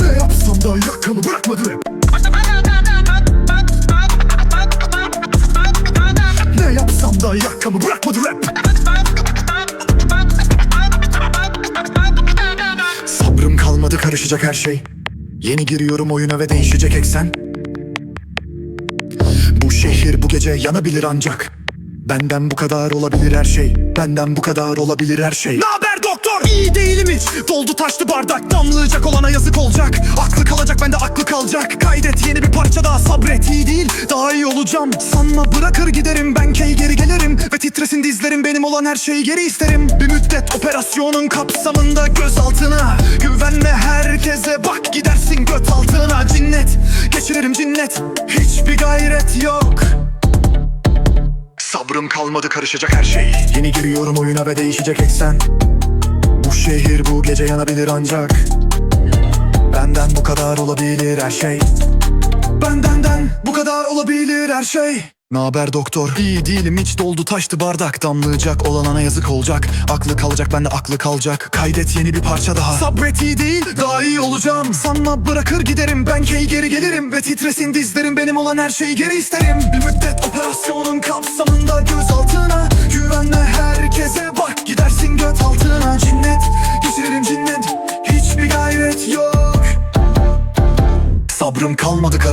Ne yapsam da yakamı bırakmadı Ne yapsam da yakamı bırakmadı rap Sabrım kalmadı karışacak her şey. Yeni giriyorum oyuna ve değişecek eksen. Bu şehir bu gece yanabilir ancak. Benden bu kadar olabilir her şey. Benden bu kadar olabilir her şey. Naber? İyi değilim hiç. Doldu taştı bardak. Damlayacak olana yazık olacak. Aklı kalacak bende aklı kalacak. Kaydet yeni bir parça daha sabret. İyi değil Daha iyi olacağım. Sanma bırakır giderim ben key geri gelirim. Ve titresin dizlerim benim olan her şeyi geri isterim. Bir müddet operasyonun kapsamında gözaltına Güvenme herkese bak gidersin göt altına. Cinnet geçiririm cinnet. Hiçbir gayret yok. Sabrım kalmadı karışacak her şey. Yeni giriyorum oyuna ve değişecek eksen şehir bu gece yanabilir ancak Benden bu kadar olabilir her şey. Bendenden bu kadar olabilir her şey. Naber doktor? İyi değilim hiç doldu taştı bardak. Damlayacak olana yazık olacak. Aklı kalacak bende aklı kalacak. Kaydet yeni bir parça daha. Sabret iyi değil daha iyi olacağım. Sanma bırakır giderim ben key geri gelirim. Ve titresin dizlerim benim olan her şeyi geri isterim. Bir müddet operasyonun kapsamında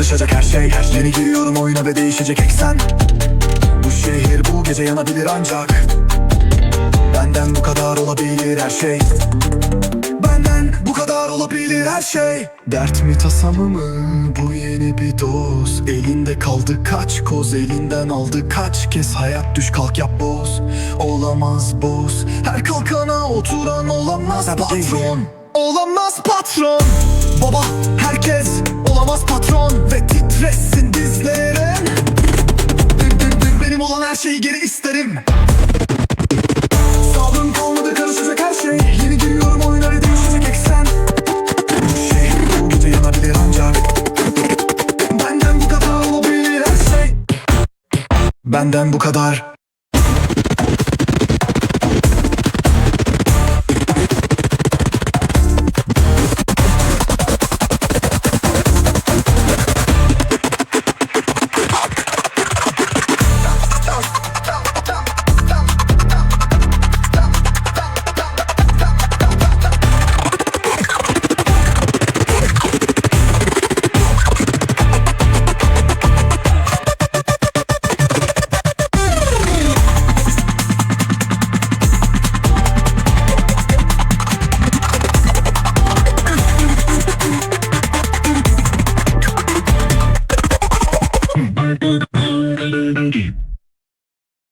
karışacak her şey. Yeni giriyorum oyuna ve değişecek eksen. Bu şehir bu gece yanabilir ancak. Benden bu kadar olabilir her şey. Benden bu kadar olabilir her şey. Dert mi tasamı mı bu yeni bir doz Elinde kaldı kaç koz elinden aldı kaç kez. Hayat düş kalk yap boz. Olamaz boz. Her kalkana oturan olamaz patron. Olamaz patron. Baba herkes olamaz patron Ve titresin dizlerin Benim olan her şeyi geri isterim. Sabrım kalmadı karışacak her şey. Yeni giriyorum oyuna ve değişecek eksen. Şehir bu gece yanabilir ancak. Benden bu kadar olabilir her şey. Benden bu kadar